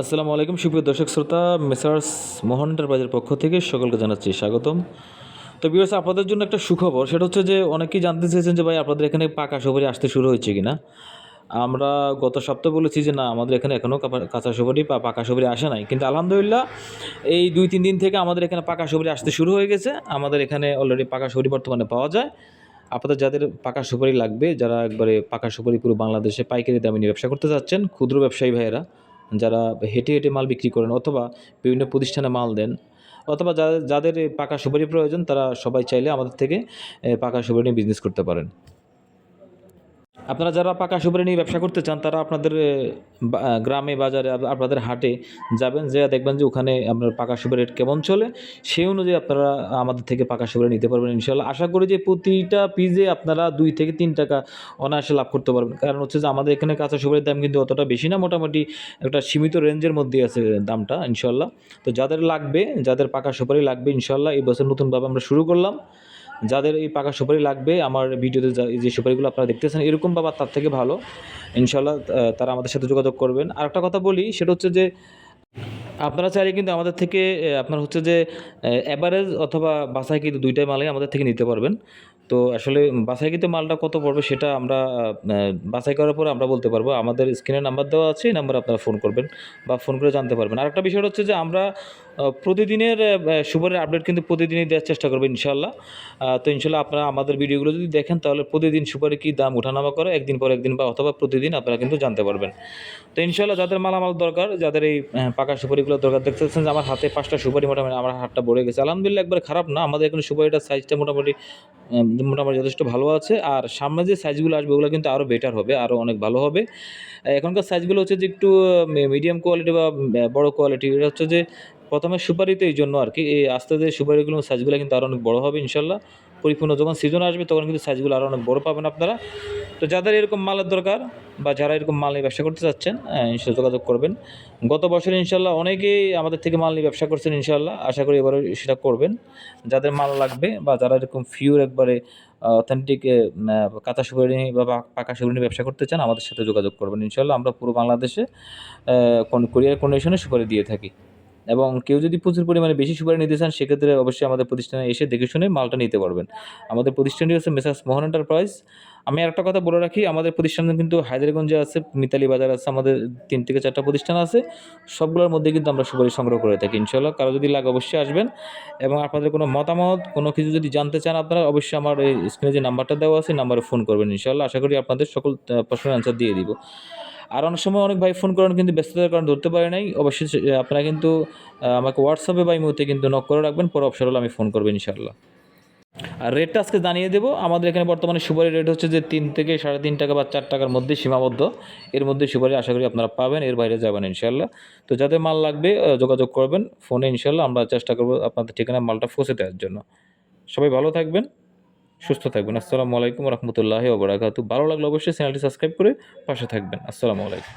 আসসালামু আলাইকুম, সুপ্রিয় দর্শক শ্রোতা, মেসার্স মোহন এন্টারপ্রাইজের পক্ষ থেকে সকলকে জানাচ্ছি স্বাগতম। তো বিরস আপনাদের জন্য একটা সুখবর, সেটা হচ্ছে যে অনেকেই জানতে চেয়েছেন যে ভাই, আপনাদের এখানে পাকা সুপারি আসতে শুরু হয়েছে কি না আমরা গত সপ্তাহে বলেছি যে না, আমাদের এখানে এখনও কাঁচা সুপারি বা পাকা সুপারি আসে নাই। কিন্তু আলহামদুলিল্লাহ, এই দুই, তিন দিন থেকে আমাদের এখানে পাকা সুপারি আসতে শুরু হয়ে গেছে। আমাদের এখানে অলরেডি পাকা সুপারি বর্তমানে পাওয়া যায়। আপনাদের যাদের পাকা সুপারি লাগবে, যারা একবারে পাকা সুপারি পুরো বাংলাদেশে পাইকারি দামে নিয়ে ব্যবসা করতে চাচ্ছেন, ক্ষুদ্র ব্যবসায়ী ভাইয়েরা যারা হেঁটে হেঁটে মাল বিক্রি করেন অথবা বিভিন্ন প্রতিষ্ঠানে মাল দেন, অথবা যাদের পাকা সুপারি প্রয়োজন, তারা সবাই চাইলে আমাদের থেকে পাকা সুপারি নিয়ে বিজনেস করতে পারেন। আপনারা যারা পাকা সুপারি নিয়ে ব্যবসা করতে চান, তারা আপনাদের গ্রামে, বাজারে আপনাদের হাটে যাবেন যে দেখবেন যে ওখানে আপনার পাকা সুপারি রেট কেমন চলে। সেই অনুযায়ী আপনারা আমাদের থেকে পাকা সুপারি নিতে পারবেন ইনশাল্লাহ আশা করি যে প্রতিটা পিজে আপনারা দুই থেকে তিন টাকা অনায়াসে লাভ করতে পারবেন। কারণ হচ্ছে যে আমাদের এখানে কাঁচা সুপারির দাম কিন্তু অতটা বেশি না, মোটামুটি একটা সীমিত রেঞ্জের মধ্যে আছে দামটা ইনশাল্লাহ তো যাদের লাগবে, যাদের পাকা সুপারি লাগবে ইনশাল্লাহ এই বছর নতুনভাবে আমরা শুরু করলাম। যাদের এই পাকা সুপারি লাগবে, আমার ভিডিওতে যে সুপারিগুলো আপনারা দেখতেছেন, এরকম বা তার থেকে ভালো। ইনশাল্লাহ তারা আমাদের সাথে যোগাযোগ করবেন। আর একটা কথা বলি, সেটা হচ্ছে যে, আপনারা চাইলে কিন্তু আমাদের থেকে আপনার হচ্ছে যে অ্যাভারেজ অথবা বাসায় কিন্তু দুইটাই মালাই আমাদের থেকে নিতে পারবেন। তো আসলে বাসায় কিন্তু মালটা কত পড়বে সেটা আমরা বাছাই করার পরে আমরা বলতে পারব। আমাদের স্ক্রিনে নাম্বার দেওয়া আছে, এই নাম্বারে আপনারা ফোন করবেন বা ফোন করে জানতে পারবেন। আর একটা বিষয় হচ্ছে যে আমরা প্রতিদিনের সুপারের আপডেট কিন্তু প্রতিদিনই দেওয়ার চেষ্টা করব ইনশাল্লাহ তো ইনশাল্লাহ আপনারা আমাদের ভিডিওগুলো যদি দেখেন, তাহলে প্রতিদিন সুপারি কী দাম ওঠানামা করে, একদিন পর একদিন বা অথবা প্রতিদিন আপনারা কিন্তু জানতে পারবেন। তো ইনশাল্লাহ যাদের মালামাল দরকার, যাদের এই পাকা সুপারিগুলো দরকার, দেখতেছেন যে আমার হাতে পাঁচটা সুপারি মোটামুটি, আমার হাতটা ভরে গেছে। আলহামদুলিল্লাহ একবার খারাপ না, আমাদের এখানে সুপারিটার সাইজটা মোটামুটি মোটামুটি যথেষ্ট ভালো আছে। আর সামনে যে সাইজগুলো আসবে, ওগুলো কিন্তু আরও বেটার হবে আরও অনেক ভালো হবে। এখনকার সাইজগুলো হচ্ছে যে একটু মিডিয়াম কোয়ালিটি বা বড়ো কোয়ালিটি এটা হচ্ছে যে প্রথমে সুপারিতে এই জন্য আর কি এই আস্তে আস্তে সুপারিগুলো সাইজগুলো কিন্তু আরও অনেক বড়ো হবে ইনশাল্লাহ। পরিপূর্ণ যখন সিজন আসবে, তখন কিন্তু সাইজগুলো আরও অনেক বড় পাবেন আপনারা। তো যাদের এরকম মালের দরকার বা যারা এরকম মাল নিয়ে ব্যবসা করতে চাচ্ছেন ইনশাল্লাহ যোগাযোগ করবেন। গত বছর ইনশাল্লাহ অনেকেই আমাদের থেকে মাল নিয়ে ব্যবসা করছেন ইনশাল্লাহ আশা করি এবারে সেটা করবেন। যাদের মাল লাগবে বা যারা এরকম ফিউর একবারে অথেন্টিক কাঁচা নিয়ে বা পাকা সুপারি নিয়ে ব্যবসা করতে চান, আমাদের সাথে যোগাযোগ করবেন। ইনশাল্লাহ আমরা পুরো বাংলাদেশে কোন কোরিয়ার কন্ডিশনে সুপারি দিয়ে থাকি। এবং কেউ যদি প্রচুর পরিমাণে বেশি সুপারি নিতে চান, সেক্ষেত্রে অবশ্যই আমাদের প্রতিষ্ঠানে এসে দেখে শুনে মালটা নিতে পারবেন। আমাদের প্রতিষ্ঠানটি হচ্ছে মেসার্স মোহন এন্টারপ্রাইজ। আমি একটা কথা বলে রাখি, আমাদের প্রতিষ্ঠানে কিন্তু হায়দ্রারগঞ্জে আছে, মিতালি বাজার আছে, আমাদের তিন থেকে চারটা প্রতিষ্ঠান আছে। সবগুলোর মধ্যে কিন্তু আমরা সুপারি সংগ্রহ করে থাকি ইনশাল্লাহ কারও যদি লাগে অবশ্যই আসবেন। এবং আপনাদের কোনো মতামত, কোনো কিছু যদি জানতে চান আপনারা, অবশ্যই আমার এই স্ক্রিনে যে নাম্বারটা দেওয়া আছে নাম্বারে ফোন করবেন ইনশাল্লাহ আশা করি আপনাদের সকল প্রশ্নের অ্যান্সার দিয়ে দিব। আর অনেক সময় অনেক ভাই ফোন করেন কিন্তু ব্যস্ততার কারণে ধরতে পারে নাই। অবশ্যই আপনারা কিন্তু আমাকে হোয়াটসঅ্যাপে বা এই মুহূর্তে কিন্তু নক করে রাখবেন, পরে অপশন হলে আমি ফোন করবেন ইনশাল্লাহ আর রেটটা আজকে জানিয়ে দেবো, আমাদের এখানে বর্তমানে সুপারি রেট হচ্ছে যে তিন থেকে সাড়ে তিন টাকা বা চার টাকার মধ্যে সীমাবদ্ধ। এর মধ্যে সুপারি আশা করি আপনারা পাবেন, এর বাইরে যাবেন ইনশাল্লাহ তো যাদের মাল লাগবে যোগাযোগ করবেন ফোনে ইনশাল্লাহ আমরা চেষ্টা করব আপনাদের ঠিকানা মালটা পৌঁছে দেওয়ার জন্য। সবাই ভালো থাকবেন। সুস্থ থাকবেন। আসসালামু আলাইকুম রহমতুল্লাহ ওবরাকাতু ভালো লাগলে অবশ্যই চ্যানেলটি সাবস্ক্রাইব করে পাশে থাকবেন। আসসালামু আলাইকুম।